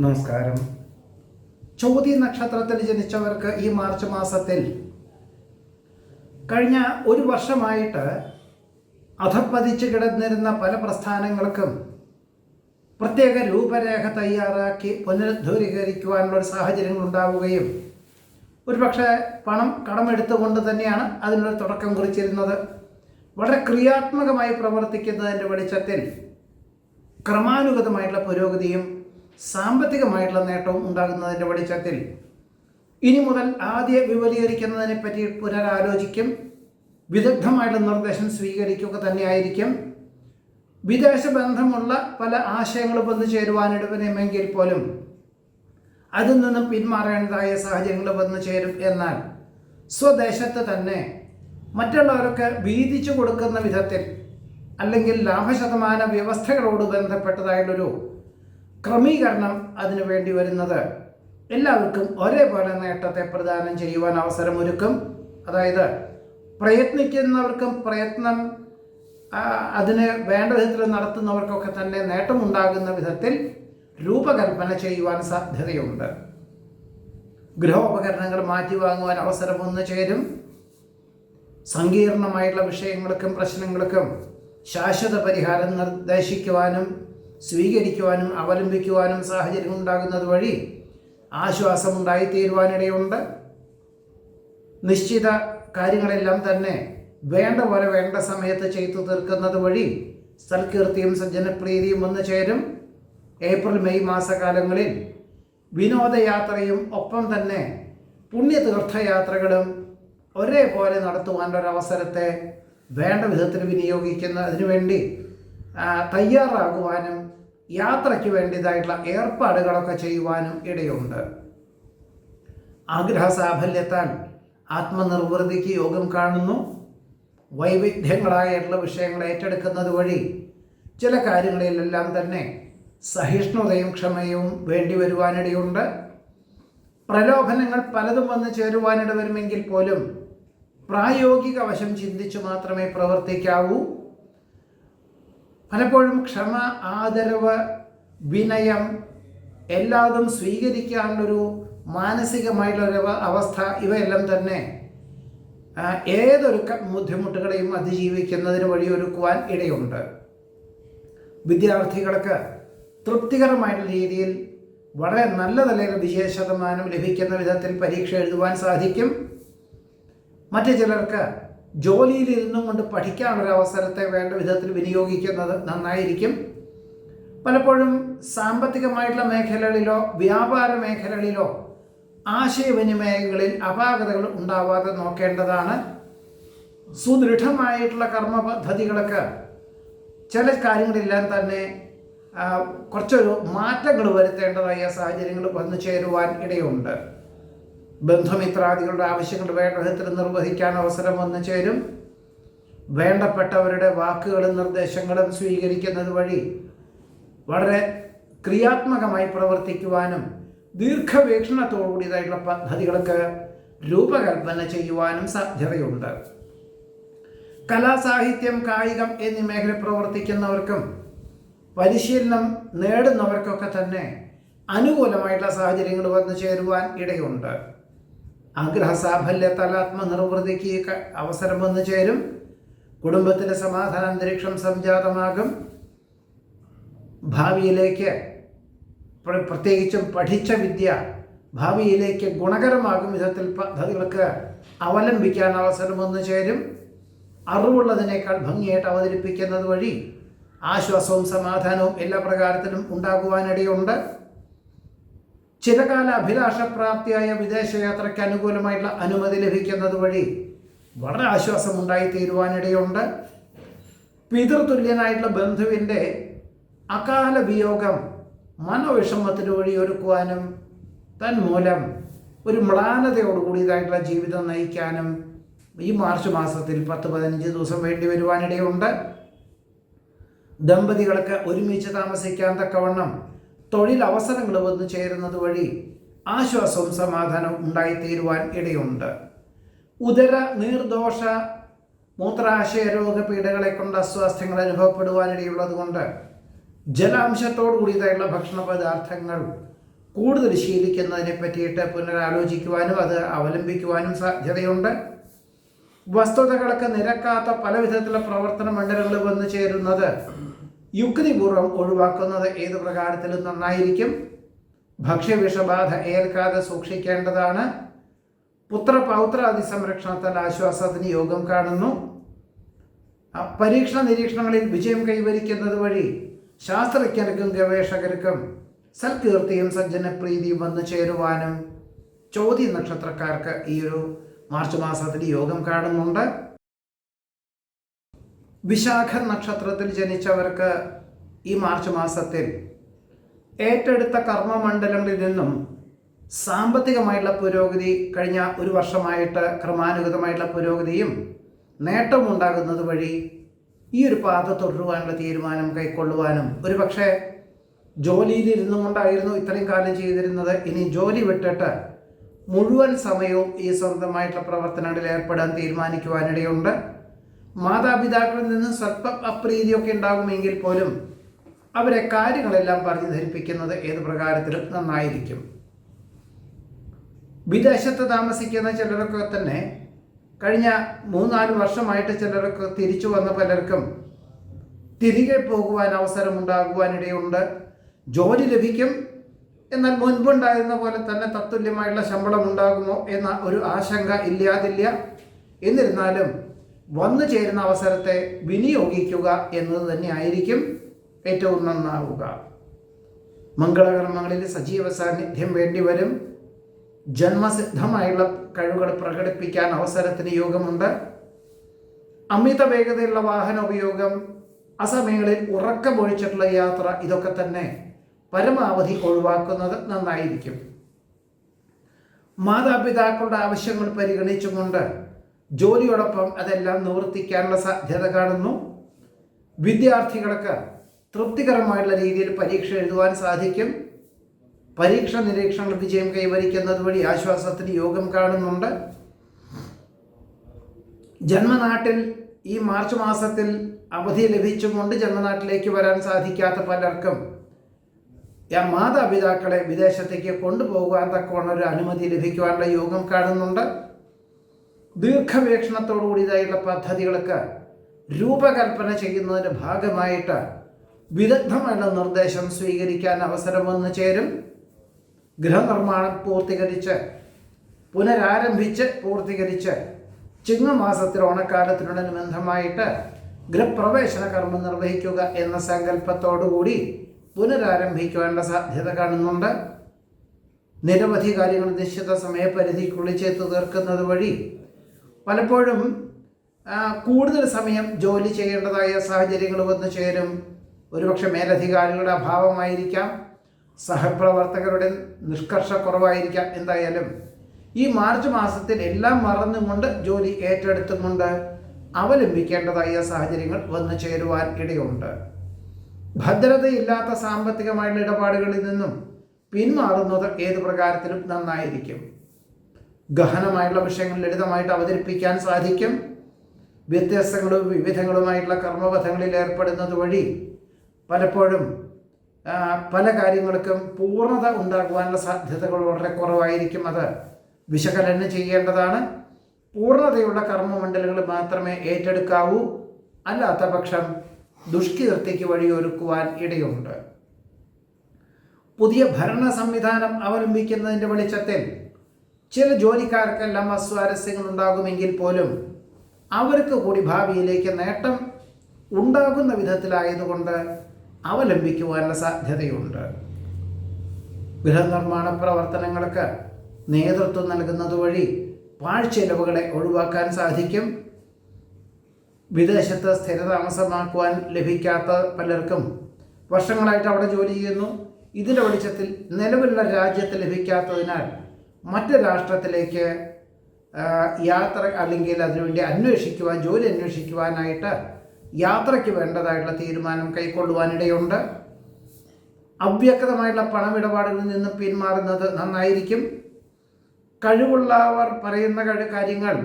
നമസ്കാരം. ചോതി നക്ഷത്രത്തിൽ ജനിച്ചവർക്ക് ഈ മാർച്ച് മാസത്തിൽ കഴിഞ്ഞ ഒരു വർഷമായിട്ട് അധപ്പതിച്ച് കിടന്നിരുന്ന പല പ്രസ്ഥാനങ്ങൾക്കും പ്രത്യേക രൂപരേഖ തയ്യാറാക്കി പുനരുദ്ധീകരിക്കുവാനുള്ള ഒരു സാഹചര്യങ്ങൾ ഉണ്ടാവുകയും ഒരുപക്ഷെ പണം കടമെടുത്തുകൊണ്ട് തന്നെയാണ് അതിനൊരു തുടക്കം കുറിച്ചിരുന്നത്. വളരെ ക്രിയാത്മകമായി പ്രവർത്തിക്കുന്നതിന്റെ വെളിച്ചത്തിൽ ക്രമാനുഗതമായിട്ടുള്ള പുരോഗതിയും സാമ്പത്തികമായിട്ടുള്ള നേട്ടവും ഉണ്ടാകുന്നതിന്റെ വെളിച്ചത്തിൽ ഇനി മുതൽ ആദ്യ വിപുലീകരിക്കുന്നതിനെ പറ്റി പുനരാലോചിക്കും. വിദഗ്ധമായിട്ടുള്ള നിർദ്ദേശം സ്വീകരിക്കുക തന്നെയായിരിക്കും. വിദേശ ബന്ധമുള്ള പല ആശയങ്ങളും വന്നു ചേരുവാനിടവരുമെങ്കിൽ പോലും അതിൽ നിന്നും പിന്മാറേണ്ടതായ സാഹചര്യങ്ങൾ വന്നു ചേരും എന്നാൽ സ്വദേശത്ത് തന്നെ മറ്റുള്ളവർക്ക് വീതിച്ചു കൊടുക്കുന്ന വിധത്തിൽ അല്ലെങ്കിൽ ലാഭശതമാന വ്യവസ്ഥകളോട് ബന്ധപ്പെട്ടതായുള്ളൊരു ക്രമീകരണം അതിനു വേണ്ടി വരുന്നത്. എല്ലാവർക്കും ഒരേപോലെ നേട്ടത്തെ പ്രദാനം ചെയ്യുവാൻ അവസരമൊരുക്കും. അതായത് പ്രയത്നിക്കുന്നവർക്കും പ്രയത്നം അതിന് വേണ്ട വിധത്തിൽ നടത്തുന്നവർക്കൊക്കെ തന്നെ നേട്ടമുണ്ടാകുന്ന വിധത്തിൽ രൂപകൽപ്പന ചെയ്യുവാൻ സാധ്യതയുണ്ട്. ഗൃഹോപകരണങ്ങൾ മാറ്റി വാങ്ങുവാൻ അവസരം ഒന്നു ചേരും. സങ്കീർണമായിട്ടുള്ള വിഷയങ്ങൾക്കും പ്രശ്നങ്ങൾക്കും ശാശ്വത പരിഹാരം നിർദ്ദേശിക്കുവാനും സ്വീകരിക്കുവാനും അവലംബിക്കുവാനും സാഹചര്യം ഉണ്ടാകുന്നത് വഴി ആശ്വാസം ഉണ്ടായിത്തീരുവാനിടയുണ്ട് നിശ്ചിത കാര്യങ്ങളെല്ലാം തന്നെ വേണ്ട പോലെ വേണ്ട സമയത്ത് ചെയ്തു തീർക്കുന്നത് വഴി സൽകീർത്തിയും സജ്ജനപ്രീതിയും വന്നു ചേരും. ഏപ്രിൽ മെയ് മാസകാലങ്ങളിൽ വിനോദയാത്രയും ഒപ്പം തന്നെ പുണ്യതീർത്ഥയാത്രകളും ഒരേപോലെ നടത്തുവാനുള്ള ഒരു അവസരത്തെ വേണ്ട വിധത്തിൽ വിനിയോഗിക്കുന്ന അതിനുവേണ്ടി തയ്യാറാകുവാനും യാത്രയ്ക്ക് വേണ്ടിയതായിട്ടുള്ള ഏർപ്പാടുകളൊക്കെ ചെയ്യുവാനും ഇടയുണ്ട്. ആഗ്രഹ സാഫല്യത്താൽ ആത്മനിർവൃതിക്ക് യോഗം കാണുന്നു. വൈവിധ്യങ്ങളായിട്ടുള്ള വിഷയങ്ങൾ ഏറ്റെടുക്കുന്നത് വഴി ചില കാര്യങ്ങളിലെല്ലാം തന്നെ സഹിഷ്ണുതയും ക്ഷമയും വേണ്ടി വരുവാനിടയുണ്ട്. പ്രലോഭനങ്ങൾ പലതും വന്ന് ചേരുവാനിട വരുമെങ്കിൽ പോലും പ്രായോഗിക വശം ചിന്തിച്ചു മാത്രമേ പ്രവർത്തിക്കാവൂ. പലപ്പോഴും ക്ഷമ ആദരവ് വിനയം എല്ലാതും സ്വീകരിക്കാനുള്ളൊരു മാനസികമായിട്ടുള്ളൊരു ഒരു അവസ്ഥ ഇവയെല്ലാം തന്നെ ഏതൊരു ബുദ്ധിമുട്ടുകളെയും അതിജീവിക്കുന്നതിന് വഴിയൊരുക്കുവാൻ ഇടയുണ്ട്. വിദ്യാർത്ഥികൾക്ക് തൃപ്തികരമായിട്ടുള്ള രീതിയിൽ വളരെ നല്ല നിലയിൽ വിജയ ശതമാനം ലഭിക്കുന്ന വിധത്തിൽ പരീക്ഷ എഴുതുവാൻ സാധിക്കും. മറ്റു ചിലർക്ക് ജോലിയിൽ ഇരുന്നും കൊണ്ട് പഠിക്കാനുള്ള അവസരത്തെ വേണ്ട വിധത്തിൽ വിനിയോഗിക്കുന്നത് നന്നായിരിക്കും. പലപ്പോഴും സാമ്പത്തികമായിട്ടുള്ള മേഖലകളിലോ വ്യാപാര മേഖലകളിലോ ആശയവിനിമയങ്ങളിൽ അപാകതകൾ ഉണ്ടാവാതെ നോക്കേണ്ടതാണ്. സുദൃഢമായിട്ടുള്ള കർമ്മ പദ്ധതികളൊക്കെ ചില കാര്യങ്ങളെല്ലാം തന്നെ കുറച്ചൊരു മാറ്റങ്ങൾ വരുത്തേണ്ടതായ സാഹചര്യങ്ങൾ വന്നു ചേരുവാൻ ഇടയുണ്ട്. ബന്ധുമിത്രാദികളുടെ ആവശ്യങ്ങൾ വേണ്ട വിധത്തിൽ നിർവഹിക്കാൻ അവസരം വന്നു ചേരും. വേണ്ടപ്പെട്ടവരുടെ വാക്കുകളും നിർദ്ദേശങ്ങളും സ്വീകരിക്കുന്നത് വഴി വളരെ ക്രിയാത്മകമായി പ്രവർത്തിക്കുവാനും ദീർഘവീക്ഷണത്തോടുകൂടിയതായിട്ടുള്ള പദ്ധതികൾക്ക് രൂപകൽപ്പന ചെയ്യുവാനും സാധ്യതയുണ്ട്. കലാസാഹിത്യം കായികം എന്നീ മേഖല പ്രവർത്തിക്കുന്നവർക്കും പരിശീലനം നേടുന്നവർക്കൊക്കെ തന്നെ അനുകൂലമായിട്ടുള്ള സാഹചര്യങ്ങൾ വന്നു ചേരുവാൻ ഇടയുണ്ട്. ആഗ്രഹ സാഫല്യത്താൽ ആത്മനിർവൃതിക്ക് അവസരം വന്നു ചേരും. കുടുംബത്തിലെ സമാധാന അന്തരീക്ഷം സംജാതമാകും. ഭാവിയിലേക്ക് പ്ര- പ്രത്യേകിച്ചും പഠിച്ച വിദ്യ ഭാവിയിലേക്ക് ഗുണകരമാകും വിധത്തിൽ പദ്ധതികൾക്ക് അവലംബിക്കാൻ അവസരം വന്നു ചേരും. അറിവുള്ളതിനേക്കാൾ ഭംഗിയായിട്ട് അവതരിപ്പിക്കുന്നത് വഴി ആശ്വാസവും സമാധാനവും എല്ലാ പ്രകാരത്തിലും ഉണ്ടാകുവാനിടയുണ്ട്. ചിരകാല അഭിലാഷപ്രാപ്തിയായ വിദേശയാത്രയ്ക്ക് അനുകൂലമായിട്ടുള്ള അനുമതി ലഭിക്കുന്നത് വഴി വളരെ ആശ്വാസം ഉണ്ടായി തീരുവാനിടയുണ്ട് പിതൃതുല്യനായിട്ടുള്ള ബന്ധുവിന്റെ അകാല വിയോഗം മനോവിഷമത്തിന് വഴിയൊരുക്കുവാനും തന്മൂലം ഒരു മ്ലാനതയോടുകൂടിയതായിട്ടുള്ള ജീവിതം നയിക്കാനും ഈ മാർച്ച് മാസത്തിൽ പത്ത് പതിനഞ്ച് ദിവസം വേണ്ടി വരുവാനിടയുണ്ട്. ദമ്പതികൾക്ക് ഒരുമിച്ച് താമസിക്കാൻ തക്കവണ്ണം തൊഴിൽ അവസരങ്ങൾ വന്നു ചേരുന്നത് വഴി ആശ്വാസവും സമാധാനവും ഉണ്ടായിത്തീരുവാൻ ഇടയുണ്ട്. ഉദര നീർദോഷ മൂത്രാശയ രോഗപീഠകളെ കൊണ്ട് അസ്വാസ്ഥ്യങ്ങൾ അനുഭവപ്പെടുവാനിടയുള്ളത് കൊണ്ട് ജലാംശത്തോടു കൂടിയതായുള്ള ഭക്ഷണ പദാർത്ഥങ്ങൾ കൂടുതൽ ശീലിക്കുന്നതിനെ പറ്റിയിട്ട് പുനരാലോചിക്കുവാനും അത് അവലംബിക്കുവാനും സാധ്യതയുണ്ട്. വസ്തുതകളൊക്കെ നിരക്കാത്ത പല വിധത്തിലുള്ള പ്രവർത്തന മണ്ഡലങ്ങൾ വന്നു ചേരുന്നത് യുക്തിപൂർവം ഒഴിവാക്കുന്നത് ഏത് പ്രകാരത്തിലും നന്നായിരിക്കും. ഭക്ഷ്യവിഷബാധ ഏൽക്കാതെ സൂക്ഷിക്കേണ്ടതാണ്. പുത്ര പൗത്രാദി സംരക്ഷണത്താൽ ആശ്വാസത്തിന് യോഗം കാണുന്നു. പരീക്ഷണ നിരീക്ഷണങ്ങളിൽ വിജയം കൈവരിക്കുന്നത് വഴി ശാസ്ത്രജ്ഞർക്കും ഗവേഷകർക്കും സൽകീർത്തിയും സജ്ജനപ്രീതിയും വന്നു ചേരുവാനും ചോദ്യ നക്ഷത്രക്കാർക്ക് ഈ ഒരു മാർച്ച് മാസത്തിൽ യോഗം കാണുന്നുണ്ട്. വിശാഖ നക്ഷത്രത്തിൽ ജനിച്ചവർക്ക് ഈ മാർച്ച് മാസത്തിൽ ഏറ്റെടുത്ത കർമ്മമണ്ഡലങ്ങളിൽ നിന്നും സാമ്പത്തികമായിട്ടുള്ള പുരോഗതി കഴിഞ്ഞ ഒരു വർഷമായിട്ട് ക്രമാനുഗതമായിട്ടുള്ള പുരോഗതിയും നേട്ടവും ഉണ്ടാകുന്നത് വഴി ഈ ഒരു പാത തുടരുവാനുള്ള തീരുമാനം കൈക്കൊള്ളുവാനും ഒരു പക്ഷേ ജോലിയിൽ ഇരുന്നു കൊണ്ടായിരുന്നു ഇത്രയും കാലം ചെയ്തിരുന്നത്. ഇനി ജോലി വിട്ടിട്ട് മുഴുവൻ സമയവും ഈ സ്വന്തമായിട്ടുള്ള പ്രവർത്തനങ്ങളിൽ ഏർപ്പെടാൻ തീരുമാനിക്കുവാനിടയുണ്ട്. മാതാപിതാക്കളിൽ നിന്ന് സ്വല്പം അപ്രീതിയൊക്കെ ഉണ്ടാകുമെങ്കിൽ പോലും അവരെ കാര്യങ്ങളെല്ലാം പറഞ്ഞു ധരിപ്പിക്കുന്നത് ഏത് പ്രകാരത്തിലും നന്നായിരിക്കും. വിദേശത്ത് താമസിക്കുന്ന ചിലരൊക്കെ തന്നെ കഴിഞ്ഞ മൂന്നാൽ വർഷമായിട്ട് ചിലരൊക്കെ തിരിച്ചു വന്ന പലർക്കും തിരികെ പോകുവാൻ അവസരമുണ്ടാകുവാനിടയുണ്ട്. ജോലി ലഭിക്കും. എന്നാൽ മുൻപുണ്ടായിരുന്ന പോലെ തന്നെ തത്തുല്യമായുള്ള ശമ്പളം ഉണ്ടാകുമോ എന്ന ഒരു ആശങ്ക ഇല്ലാതില്ല. എന്നിരുന്നാലും വന്നു ചേരുന്ന അവസരത്തെ വിനിയോഗിക്കുക എന്നത് തന്നെ ആയിരിക്കും ഏറ്റവും നന്നാവുക. മംഗളകർമ്മങ്ങളിൽ സജീവ സാന്നിധ്യം വേണ്ടിവരും. ജന്മസിദ്ധമായുള്ള കഴിവുകൾ പ്രകടിപ്പിക്കാൻ അവസരത്തിന് യോഗമുണ്ട്. അമിത വേഗതയുള്ള വാഹന ഉപയോഗം അസമയങ്ങളിൽ ഉറക്കമൊഴിച്ചിട്ടുള്ള യാത്ര ഇതൊക്കെ തന്നെ പരമാവധി ഒഴിവാക്കുന്നത് നന്നായിരിക്കും. മാതാപിതാക്കളുടെ ആവശ്യങ്ങൾ പരിഗണിച്ചുകൊണ്ട് ജോലിയോടൊപ്പം അതെല്ലാം നിവർത്തിക്കാനുള്ള സാധ്യത കാണുന്നു. വിദ്യാർത്ഥികൾക്ക് തൃപ്തികരമായിട്ടുള്ള രീതിയിൽ പരീക്ഷ എഴുതുവാൻ സാധിക്കും. പരീക്ഷ നിരീക്ഷണങ്ങൾ വിജയം കൈവരിക്കുന്നത് വഴി ആശ്വാസത്തിന് യോഗം കാണുന്നുണ്ട്. ജന്മനാട്ടിൽ ഈ മാർച്ച് മാസത്തിൽ അവധി ലഭിച്ചുകൊണ്ട് ജന്മനാട്ടിലേക്ക് വരാൻ സാധിക്കാത്ത പലർക്കും മാതാപിതാക്കളെ വിദേശത്തേക്ക് കൊണ്ടുപോകാൻ തക്കവണ്ണം ഒരു അനുമതി ലഭിക്കുവാനുള്ള യോഗം കാണുന്നുണ്ട്. ദീർഘവീക്ഷണത്തോടുകൂടിയതായുള്ള പദ്ധതികളൊക്കെ രൂപകൽപ്പന ചെയ്യുന്നതിന്റെ ഭാഗമായിട്ട് വിദഗ്ധമായുള്ള നിർദ്ദേശം സ്വീകരിക്കാൻ അവസരം വന്നു ചേരും. ഗൃഹനിർമ്മാണം പൂർത്തീകരിച്ച് പുനരാരംഭിച്ച് പൂർത്തീകരിച്ച് ചിങ്ങമാസത്തിൽ ഓണക്കാലത്തിനോടനുബന്ധമായിട്ട് ഗൃഹപ്രവേശന കർമ്മം നിർവഹിക്കുക എന്ന സങ്കല്പത്തോടുകൂടി പുനരാരംഭിക്കുവാനുള്ള സാധ്യത കാണുന്നുണ്ട്. നിരവധി കാര്യങ്ങൾ നിശ്ചിത സമയപരിധിക്കുള്ളിൽ ചെയ്തു തീർക്കുന്നത് വഴി പലപ്പോഴും കൂടുതൽ സമയം ജോലി ചെയ്യേണ്ടതായ സാഹചര്യങ്ങൾ വന്നു ചേരും. ഒരുപക്ഷെ മേലധികാരികളുടെ അഭാവമായിരിക്കാം സഹപ്രവർത്തകരുടെ നിഷ്കർഷക്കുറവായിരിക്കാം. എന്തായാലും ഈ മാർച്ച് മാസത്തിൽ എല്ലാം മറന്നുകൊണ്ട് ജോലി ഏറ്റെടുത്തുകൊണ്ട് അവലംബിക്കേണ്ടതായ സാഹചര്യങ്ങൾ വന്നു ചേരുവാൻ ഇടയുണ്ട്. ഭദ്രതയില്ലാത്ത സാമ്പത്തികമായുള്ള ഇടപാടുകളിൽ നിന്നും പിന്മാറുന്നത് ഏത് പ്രകാരത്തിലും നന്നായിരിക്കും. ഗഹനമായുള്ള വിഷയങ്ങൾ ലളിതമായിട്ട് അവതരിപ്പിക്കാൻ സാധിക്കും. വ്യത്യസ്തങ്ങളും വിവിധങ്ങളുമായിട്ടുള്ള കർമ്മപഥങ്ങളിൽ ഏർപ്പെടുന്നത് വഴി പലപ്പോഴും പല കാര്യങ്ങൾക്കും പൂർണത ഉണ്ടാകുവാനുള്ള സാധ്യതകൾ വളരെ കുറവായിരിക്കും. അത് വിശകലനം ചെയ്യേണ്ടതാണ്. പൂർണതയുള്ള കർമ്മമണ്ഡലങ്ങൾ മാത്രമേ ഏറ്റെടുക്കാവൂ. അല്ലാത്ത പക്ഷം ദുഷ്കീർത്തിക്ക് വഴിയൊരുക്കുവാൻ ഇടയുണ്ട്. പുതിയ ഭരണ സംവിധാനം അവലംബിക്കുന്നതിന്റെ വെളിച്ചത്തിൽ ചില ജോലിക്കാർക്കെല്ലാം അസ്വാരസ്യങ്ങൾ ഉണ്ടാകുമെങ്കിൽ പോലും അവർക്ക് കൂടി ഭാവിയിലേക്ക് നേട്ടം ഉണ്ടാകുന്ന വിധത്തിലായതുകൊണ്ട് അവലംബിക്കുവാനുള്ള സാധ്യതയുണ്ട്. ഗൃഹനിർമ്മാണ പ്രവർത്തനങ്ങൾക്ക് നേതൃത്വം നൽകുന്നത് വഴി പാഴ്ചെലവുകളെ ഒഴിവാക്കാൻ സാധിക്കും. വിദേശത്ത് സ്ഥിരതാമസമാക്കുവാൻ ലഭിക്കാത്ത പലർക്കും വർഷങ്ങളായിട്ട് അവിടെ ജോലി ചെയ്യുന്നു. ഇതിന്റെ വെളിച്ചത്തിൽ നിലവിലുള്ള രാജ്യത്ത് ലഭിക്കാത്തതിനാൽ മറ്റ് രാഷ്ട്രത്തിലേക്ക് യാത്ര അല്ലെങ്കിൽ അതിനുവേണ്ടി അന്വേഷിക്കുവാൻ ജോലി അന്വേഷിക്കുവാനായിട്ട് യാത്രയ്ക്ക് വേണ്ടതായിട്ടുള്ള തീരുമാനം കൈക്കൊള്ളുവാനിടയുണ്ട്. അവ്യക്തമായിട്ടുള്ള പണമിടപാടുകളിൽ നിന്ന് പിന്മാറുന്നത് നന്നായിരിക്കും. കഴിവുള്ളവർ പറയുന്ന കാര്യങ്ങൾ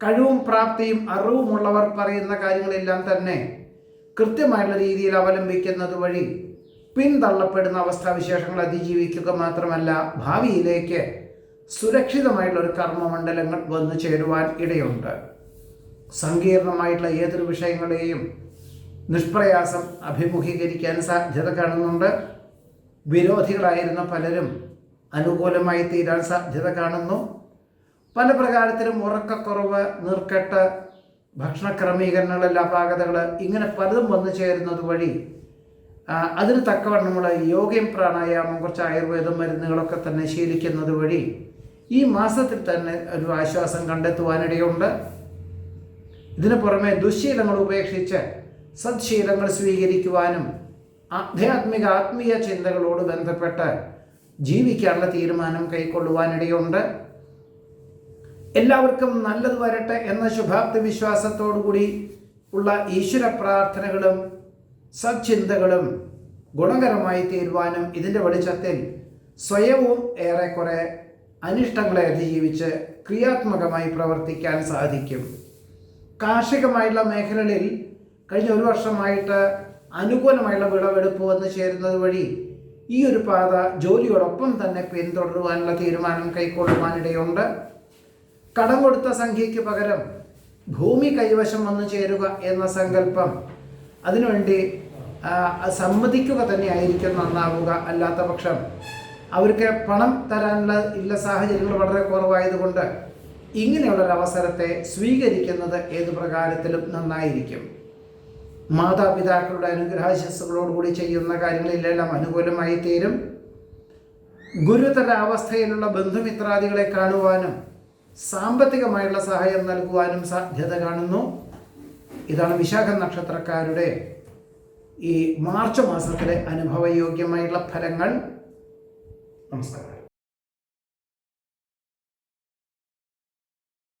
കഴിവും പ്രാപ്തിയും അറിവുമുള്ളവർ പറയുന്ന കാര്യങ്ങളെല്ലാം തന്നെ കൃത്യമായിട്ടുള്ള രീതിയിൽ അവലംബിക്കുന്നത് വഴി പിന്തള്ളപ്പെടുന്ന അവസ്ഥാവിശേഷങ്ങൾ അതിജീവിക്കുക മാത്രമല്ല ഭാവിയിലേക്ക് സുരക്ഷിതമായിട്ടുള്ള ഒരു കർമ്മമണ്ഡലങ്ങൾ വന്നു ചേരുവാൻ ഇടയുണ്ട്. സങ്കീർണമായിട്ടുള്ള ഏതൊരു വിഷയങ്ങളെയും നിഷ്പ്രയാസം അഭിമുഖീകരിക്കാൻ സാധ്യത കാണുന്നുണ്ട്. വിരോധികളായിരുന്ന പലരും അനുകൂലമായി തീരാൻ സാധ്യത കാണുന്നു. പല പ്രകാരത്തിലും ഉറക്കക്കുറവ് നീർക്കെട്ട് ഭക്ഷണ ക്രമീകരണങ്ങൾ അപാകതകൾ ഇങ്ങനെ പലതും വന്നു ചേരുന്നത് വഴി അതിന് തക്കവണ്ണമുള്ള യോഗയും പ്രാണായാമം കുറച്ച് ആയുർവേദം മരുന്നുകളൊക്കെ തന്നെ ശീലിക്കുന്നത് വഴി ഈ മാസത്തിൽ തന്നെ ഒരു ആശ്വാസം കണ്ടെത്തുവാനിടയുണ്ട്. ഇതിനു പുറമെ ദുശ്ശീലങ്ങൾ ഉപേക്ഷിച്ച് സത്ശീലങ്ങൾ സ്വീകരിക്കുവാനും ആധ്യാത്മിക ആത്മീയ ചിന്തകളോട് ബന്ധപ്പെട്ട് ജീവിക്കാനുള്ള തീരുമാനം കൈക്കൊള്ളുവാനിടയുണ്ട്. എല്ലാവർക്കും നല്ലത് വരട്ടെ എന്ന ശുഭാപ്തി വിശ്വാസത്തോടുകൂടി ഉള്ള ഈശ്വര പ്രാർത്ഥനകളും സച്ചിന്തകളും ഗുണകരമായി തീരുവാനും ഇതിന്റെ വെളിച്ചത്തിൽ സ്വയവും ഏറെക്കുറെ അനിഷ്ടങ്ങളെ അതിജീവിച്ച് ക്രിയാത്മകമായി പ്രവർത്തിക്കാൻ സാധിക്കും. കാർഷികമായിട്ടുള്ള മേഖലകളിൽ കഴിഞ്ഞ ഒരു വർഷമായിട്ട് അനുകൂലമായുള്ള വിളവെടുപ്പ് വന്നു ചേരുന്നത് വഴി ഈ ഒരു പാത ജോലിയോടൊപ്പം തന്നെ പിന്തുടരുവാനുള്ള തീരുമാനം കൈക്കൊള്ളുവാനിടയുണ്ട്. കടം കൊടുത്ത സംഖ്യയ്ക്ക് പകരം ഭൂമി കൈവശം വന്നു ചേരുക എന്ന സങ്കല്പം അതിനുവേണ്ടി സമ്മതിക്കുക തന്നെയായിരിക്കും നന്നാവുക. അല്ലാത്ത പക്ഷം അവർക്ക് പണം തരാനുള്ള ഇല്ല സാഹചര്യങ്ങൾ വളരെ കുറവായതുകൊണ്ട് ഇങ്ങനെയുള്ളൊരു അവസരത്തെ സ്വീകരിക്കുന്നത് ഏത് പ്രകാരത്തിലും നന്നായിരിക്കും. മാതാപിതാക്കളുടെ അനുഗ്രഹാശസ്സുകളോടുകൂടി ചെയ്യുന്ന കാര്യങ്ങളിലെല്ലാം അനുകൂലമായി തീരും. ഗുരുതര അവസ്ഥയിലുള്ള ബന്ധുമിത്രാദികളെ കാണുവാനും സാമ്പത്തികമായുള്ള സഹായം നൽകുവാനും സാധ്യത കാണുന്നു. ഇതാണ് വിശാഖ നക്ഷത്രക്കാരുടെ ഈ മാർച്ച് മാസത്തിലെ അനുഭവയോഗ്യമായുള്ള ഫലങ്ങൾ. നമസ്കാരം.